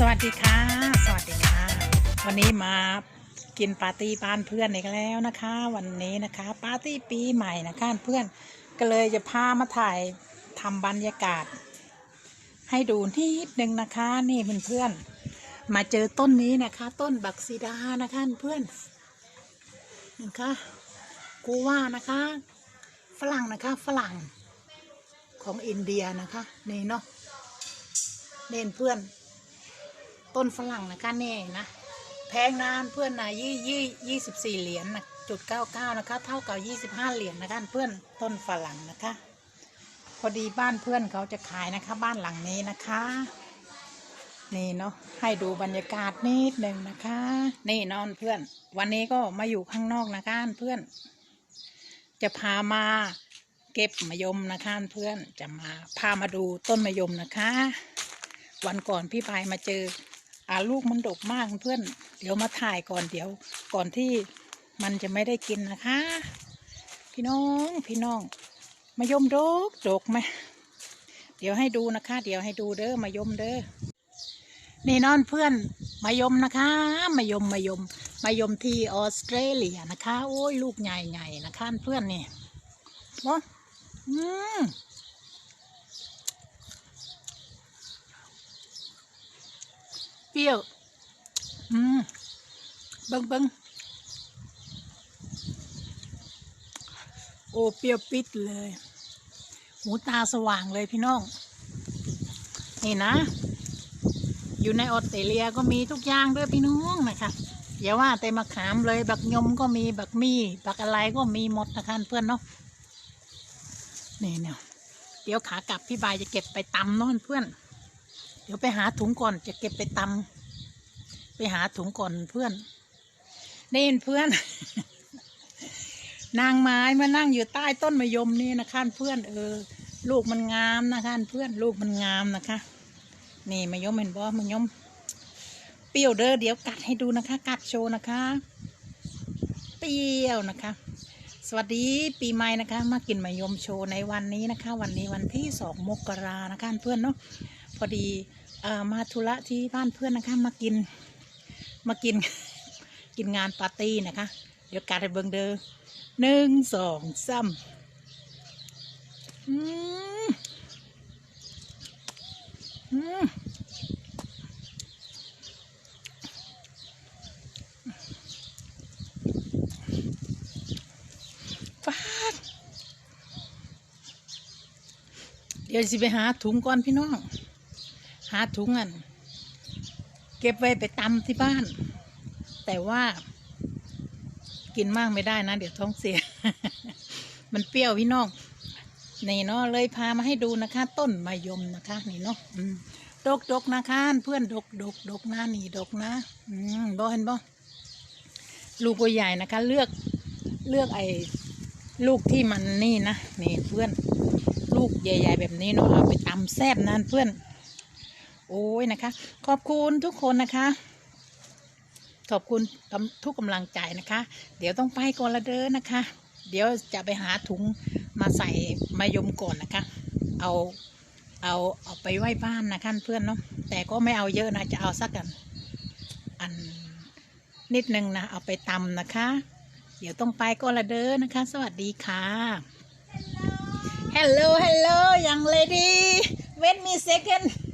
สวัสดีค่ะ สวัสดีค่ะ วันนี้มากินปาร์ตี้บ้านเพื่อนอีกแล้วนะคะ วันนี้นะคะปาร์ตี้ปีใหม่นะคะเพื่อนก็เลยจะพามาถ่ายทำบรรยากาศ ให้ดูนิดนึงนะคะ นี่เพื่อนๆมาเจอต้นนี้นะคะ ต้นบักซีดานะคะเพื่อนนะคะกูว่านะคะ ฝรั่งนะคะฝรั่งของอินเดียนะคะนี่เนาะเน่นเพื่อน ต้นฝรั่งนะคะนี่นะ แพงนานเพื่อนนะยี่ยี่ยี่สิบสี่เหรียญนะจุดเก้าเก้านะคะ เท่ากับยี่สิบห้าเหรียญนะคะเพื่อนต้นฝรั่งนะคะ พอดีบ้านเพื่อนเขาจะขายนะคะ บ้านหลังนี้นะคะ นี่เนาะให้ดูบรรยากาศนิดหนึ่งนะคะ นี่นอนเพื่อน วันนี้ก็มาอยู่ข้างนอกนะคะเพื่อน จะพามาเก็บมะยมนะคะเพื่อนจะมาพามาดูต้นมะยมนะคะ วันก่อนพี่พายมาเจอ อาลูกมันดกมากเพื่อน เดี๋ยวมาถ่ายก่อนเดี๋ยวก่อนที่มันจะไม่ได้กินนะคะ พี่น้องพี่น้องมายมดกดกไหมเดี๋ยวให้ดูนะคะ เดี๋ยวให้ดูเด้อมายมเด้อนี่นอนเพื่อนมายมนะคะมายมมายมมายมที่ออสเตรเลียนะคะ โอ้ยลูกใหญ่ๆนะคะเพื่อนนี่เนาะอืม เปรี้ยว อืมเบิ้งเบิ้งโอ้เปรี้ยวปิดเลย หูตาสว่างเลยพี่น้อง นี่นะ อยู่ในออสเตรเลียก็มีทุกอย่างด้วยพี่น้องนะคะอย่าว่าแต่มะขามเลย บักยมก็มี บักมี่ บักอะไรก็มีหมดนะคะเพื่อนเนาะ นี่เนี่ย เดี๋ยวขากลับพี่บายจะเก็บไปตำนอนเพื่อน เดี๋ยวไปหาถุงก่อนจะเก็บไปตำไปหาถุงก่อนเพื่อนนี่เพื่อน นางไม้มานั่งอยู่ใต้ต้นมะยมนี่นะคะเพื่อนเออ ลูกมันงามนะคะเพื่อนลูกมันงามนะคะ นี่มะยมเห็นบ่มะยม เปรี้ยวเด้อเดี๋ยวกัดให้ดูนะคะ กัดโชว์นะคะ เปรี้ยวนะคะสวัสดีปีใหม่นะคะ มากินมะยมโชว์ในวันนี้นะคะ วันนี้วันที่สองมกรานะคะเพื่อนเนาะ อดีเอ่อมาธุระที่บ้านเพื่อนนะคะ มากิน มากิน กินงานปาร์ตี้นะคะ เดี๋ยวการให้เบิงเดอหนึ่งสองสามอืมอืมฟาดเดี๋ยวสิไปหาถุงก่อนพี่น้อง หาถุงอันเก็บไว้ไปตำที่บ้าน แต่ว่า กินมากไม่ได้นะ เดี๋ยวท้องเสีย มันเปรี้ยวพี่น้องนี่เนาะเลยพามาให้ดูนะคะ ต้นมะยมนะคะนี่เนาะดกดกนะคะเพื่อนดกดกดกนะนี่ดกนะ อืมบอเห็นบอลูกก็ใหญ่นะคะ เลือกเลือกไอ้ลูกที่มันนี่นะนี่เพื่อน ลูกใหญ่ ๆ แบบนี้เนาะเอาไปตำแซบนั่นเพื่อน อ้ยนะคะ ขอบคุณทุกคนนะคะ ขอบคุณทุกกำลังใจนะคะ เดี๋ยวต้องไปก่อนละเด้อนะคะ เดี๋ยวจะไปหาถุงมาใส่มายมก่อนนะคะ เอาเอาเอาไปไหว้บ้านนะคะเพื่อนเนาะแต่ก็ไม่เอาเยอะนะจะเอาสักกันอันนิดนึงนะเอาไปตำนะคะ เดี๋ยวต้องไปก่อนละเด้อนะคะ สวัสดีค่ะ Hello Hello young lady wait me second